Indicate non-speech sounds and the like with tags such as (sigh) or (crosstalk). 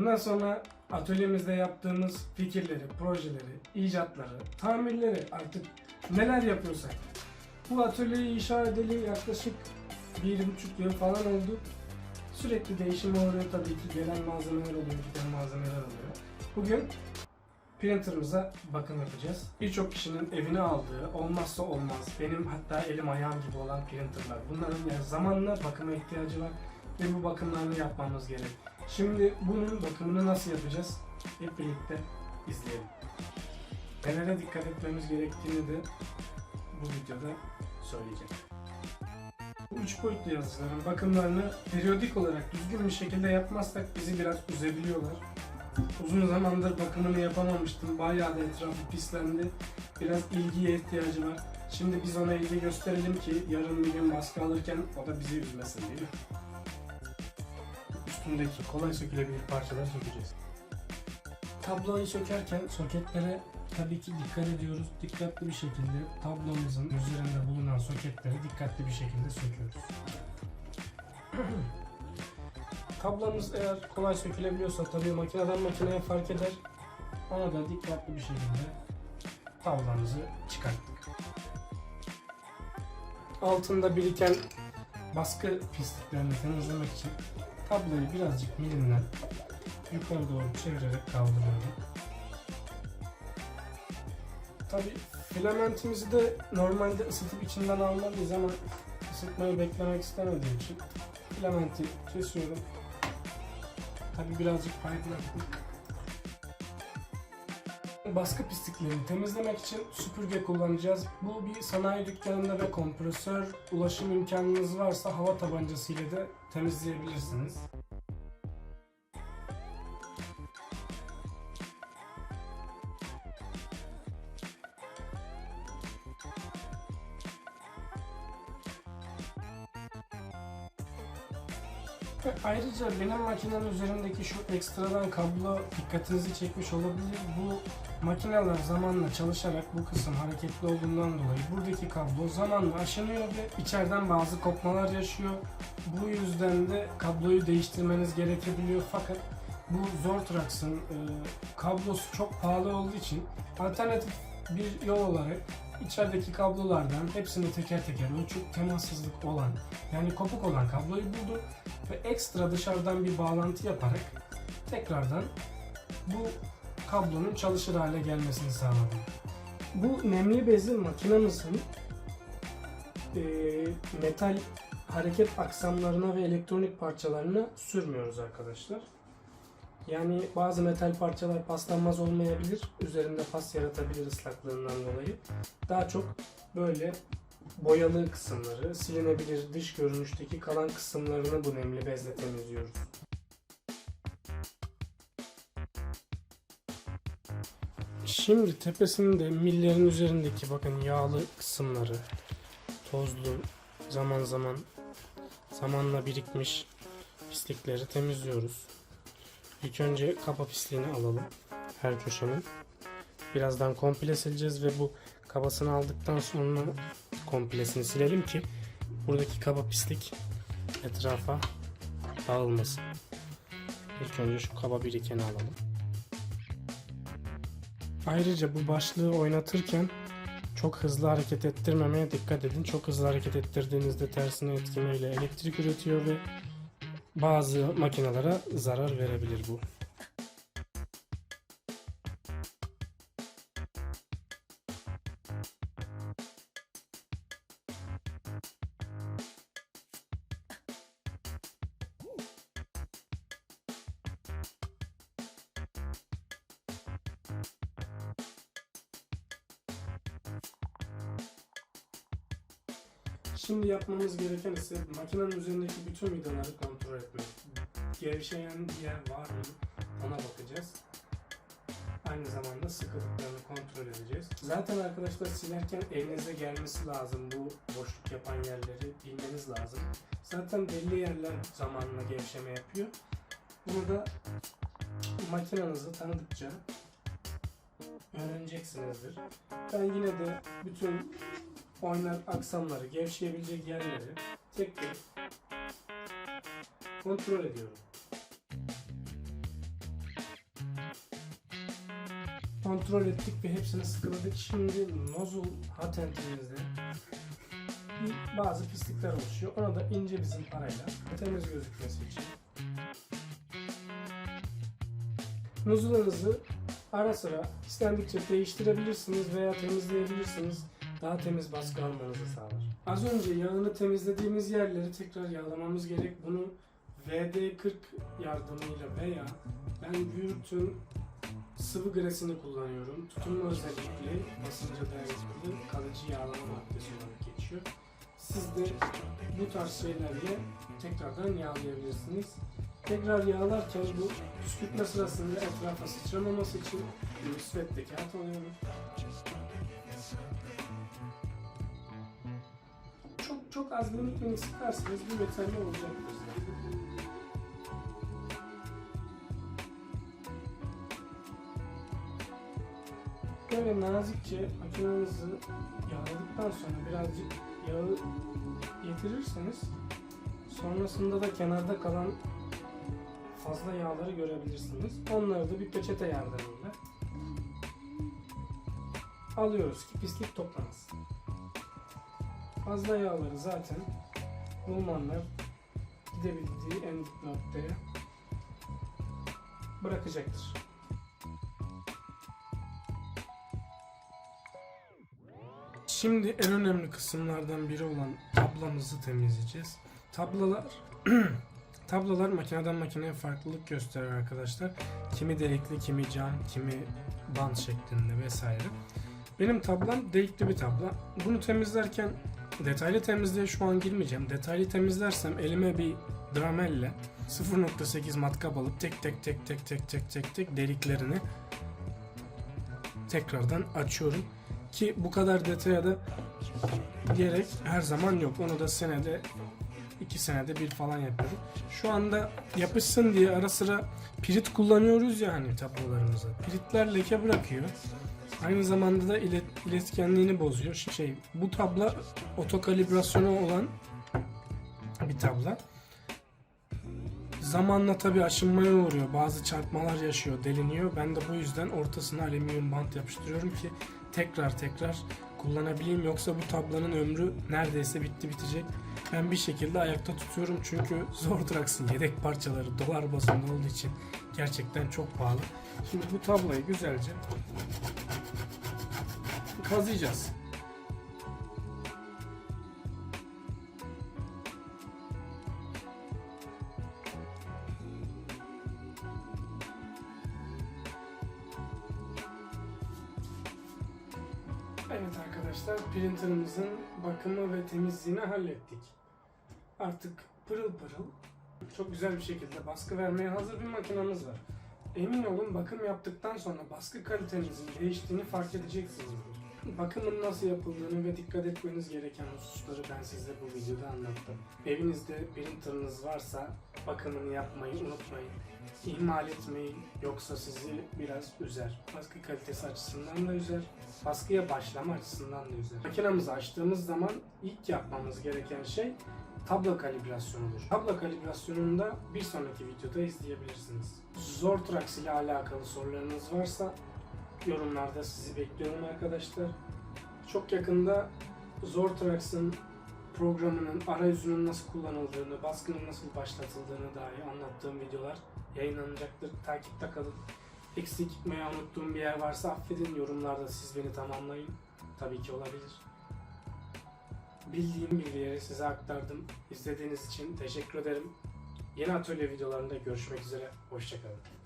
Bundan sonra atölyemizde yaptığımız fikirleri, projeleri, icatları, tamirleri artık neler yapıyorsak. Bu atölyeyi inşa edeli yaklaşık bir buçuk yıl falan oldu. Sürekli değişime uğruyor tabii ki. Gelen malzemeler oluyor, giden malzemeler oluyor. Bugün printerımıza bakım yapacağız. Birçok kişinin evine aldığı, olmazsa olmaz, benim hatta elim ayağım gibi olan printerlar. Bunların yani zamanla bakıma ihtiyacı var ve bu bakımlarını yapmamız gerek. Şimdi bunun bakımını nasıl yapacağız? Hep birlikte izleyelim. Nelere dikkat etmemiz gerektiğini de bu videoda söyleyeceğim. Bu üç boyutlu yazıcıların bakımlarını periyodik olarak düzgün bir şekilde yapmazsak bizi biraz üzebiliyorlar. Uzun zamandır bakımını yapamamıştım. Bayağı da etrafı pislendi. Biraz ilgiye ihtiyacı var. Şimdi biz ona ilgi gösterelim ki yarın bir gün baskı alırken o da bizi üzmesin mi? Üstündeki kolay sökülebilir parçaları sökeceğiz. Tabloyu sökerken soketlere tabii ki dikkat ediyoruz. Dikkatli bir şekilde tablomuzun üzerinde bulunan soketleri dikkatli bir şekilde söküyoruz. (clears throat) Tablomuz eğer kolay sökülebiliyorsa tabii makineden makineye fark eder. Ona da dikkatli bir şekilde tablamızı çıkarttık. Altında biriken baskı pisliklerini temizlemek için tabloyu birazcık milimle yukarı doğru çevirerek kaldırıyorum. Tabii filamentimizi de normalde ısıtıp içinden almalıyız ama ısıtmayı beklemek istemediğim için filamenti kesiyorum. Tabii birazcık pay bıraktım. Baskı pisliklerini temizlemek için süpürge kullanacağız. Bu bir sanayi dükkanında ve kompresör ulaşım imkanınız varsa hava tabancası ile de temizleyebilirsiniz. Ayrıca benim makinenin üzerindeki şu ekstradan kablo dikkatinizi çekmiş olabilir. Bu makineler zamanla çalışarak bu kısım hareketli olduğundan dolayı buradaki kablo zamanla aşınıyor ve içeriden bazı kopmalar yaşıyor. Bu yüzden de kabloyu değiştirmeniz gerekebiliyor fakat bu Zortrax'ın e, kablosu çok pahalı olduğu için alternatif bir yol olarak içerideki kablolardan hepsini teker teker ölçüp temassızlık olan yani kopuk olan kabloyu buldu ve ekstra dışarıdan bir bağlantı yaparak tekrardan bu kablonun çalışır hale gelmesini sağladı. Bu nemli bezi makinamızın e, metal hareket aksamlarına ve elektronik parçalarına sürmüyoruz arkadaşlar. Yani bazı metal parçalar paslanmaz olmayabilir. Üzerinde pas yaratabilir ıslaklığından dolayı. Daha çok böyle boyalı kısımları, silinebilir dış görünüşteki kalan kısımlarını bu nemli bezle temizliyoruz. Şimdi tepesinde millerin üzerindeki bakın yağlı kısımları, tozlu, zaman zaman zamanla birikmiş pislikleri temizliyoruz. İlk önce kapa pisliğini alalım her köşenin. Birazdan komple sileceğiz ve bu kabasını aldıktan sonra komplesini silelim ki buradaki kaba pislik etrafa dağılmasın. İlk önce şu kaba birikeni alalım. Ayrıca bu başlığı oynatırken çok hızlı hareket ettirmemeye dikkat edin. Çok hızlı hareket ettirdiğinizde tersine etkimeyle elektrik üretiyor ve bazı makinelere zarar verebilir bu. Şimdi yapmamız gereken ise makinenin üzerindeki bütün vidaları kontrol etmek. Gevşeyen yer var mı ona bakacağız. Aynı zamanda sıkılıklarını kontrol edeceğiz. Zaten arkadaşlar silerken elinize gelmesi lazım bu boşluk yapan yerleri bilmeniz lazım. Zaten belli yerler zamanla gevşeme yapıyor. Bunu da makinenizi tanıdıkça öğreneceksinizdir. Ben yine de bütün oynar aksamları, gevşeyebilecek yerleri tek tek kontrol ediyorum. kontrol ettik ve hepsini sıkıladık. Şimdi nozul hatentimizde bazı pislikler oluşuyor. Ona da ince bizim parayla temiz gözükmesi için Nozullarınızı ara sıra istendikçe değiştirebilirsiniz veya temizleyebilirsiniz. Daha temiz baskı almanızı sağlar. Az önce yağını temizlediğimiz yerleri tekrar yağlamamız gerek. Bunu VD40 yardımıyla veya ben Würth'ün sıvı gresini kullanıyorum. Tutunma özellikli, basınca dayanıklı, kalıcı yağlama maddesi olarak geçiyor. Siz de bu tarz şeylerle tekrardan yağlayabilirsiniz. Tekrar yağlarken bu püskürtme sırasında etrafa sıçramaması için bir müsvedde kağıt alıyorum. Çok az minik minik sıkarsanız bu yeterli olacaktır. Böyle nazikçe makinenizi yağladıktan sonra birazcık yağı getirirseniz sonrasında da kenarda kalan fazla yağları görebilirsiniz. Onları da bir peçete yardımıyla alıyoruz ki pislik toplamasın. Fazla yağları zaten Bulmanlar gidebildiği en dip noktaya bırakacaktır. Şimdi en önemli kısımlardan biri olan tablamızı temizleyeceğiz. Tablalar (clears throat) Tablolar makineden makineye farklılık gösterir arkadaşlar. Kimi delikli, kimi cam, kimi bant şeklinde vesaire. Benim tablam delikli bir tabla. Bunu temizlerken detaylı temizliğe şu an girmeyeceğim. Detaylı temizlersem elime bir dramelle 0.8 matkap alıp tek tek tek tek tek tek tek tek deliklerini tekrardan açıyorum. Ki bu kadar detaya da gerek her zaman yok. Onu da senede 2 senede bir falan yapıyorum. Şu anda yapışsın diye ara sıra pirit kullanıyoruz ya hani tablolarımıza. Piritler leke bırakıyor. Aynı zamanda da ilet, iletkenliğini bozuyor. Şey, bu tabla otokalibrasyonu olan bir tabla. Zamanla tabi aşınmaya uğruyor. Bazı çarpmalar yaşıyor, deliniyor. Ben de bu yüzden ortasına alüminyum bant yapıştırıyorum ki tekrar tekrar kullanabileyim. Yoksa bu tablanın ömrü neredeyse bitti bitecek. Ben bir şekilde ayakta tutuyorum çünkü zor Trax'ın yedek parçaları dolar bazında olduğu için gerçekten çok pahalı. Şimdi bu tablayı güzelce kazıyacağız. Evet arkadaşlar printerımızın bakımı ve temizliğini hallettik. Artık pırıl pırıl çok güzel bir şekilde baskı vermeye hazır bir makinamız var. Emin olun bakım yaptıktan sonra baskı kalitenizin değiştiğini fark edeceksinizdir. Bakımın nasıl yapıldığını ve dikkat etmeniz gereken hususları ben size bu videoda anlattım. Evinizde printerınız varsa bakımını yapmayı unutmayın. İhmal etmeyin yoksa sizi biraz üzer. Baskı kalitesi açısından da üzer. Baskıya başlama açısından da üzer. Makinamızı açtığımız zaman ilk yapmamız gereken şey tablo kalibrasyonudur. Tablo kalibrasyonunu da bir sonraki videoda izleyebilirsiniz. Zortrax ile alakalı sorularınız varsa yorumlarda sizi bekliyorum arkadaşlar. Çok yakında Zortrax'ın programının arayüzünün nasıl kullanıldığını, baskının nasıl başlatıldığını dair anlattığım videolar yayınlanacaktır. Takipte kalın. Eksik veya unuttuğum bir yer varsa affedin. Yorumlarda siz beni tamamlayın. Tabii ki olabilir. Bildiğim bilgileri size aktardım. İzlediğiniz için teşekkür ederim. Yeni atölye videolarında görüşmek üzere. Hoşçakalın.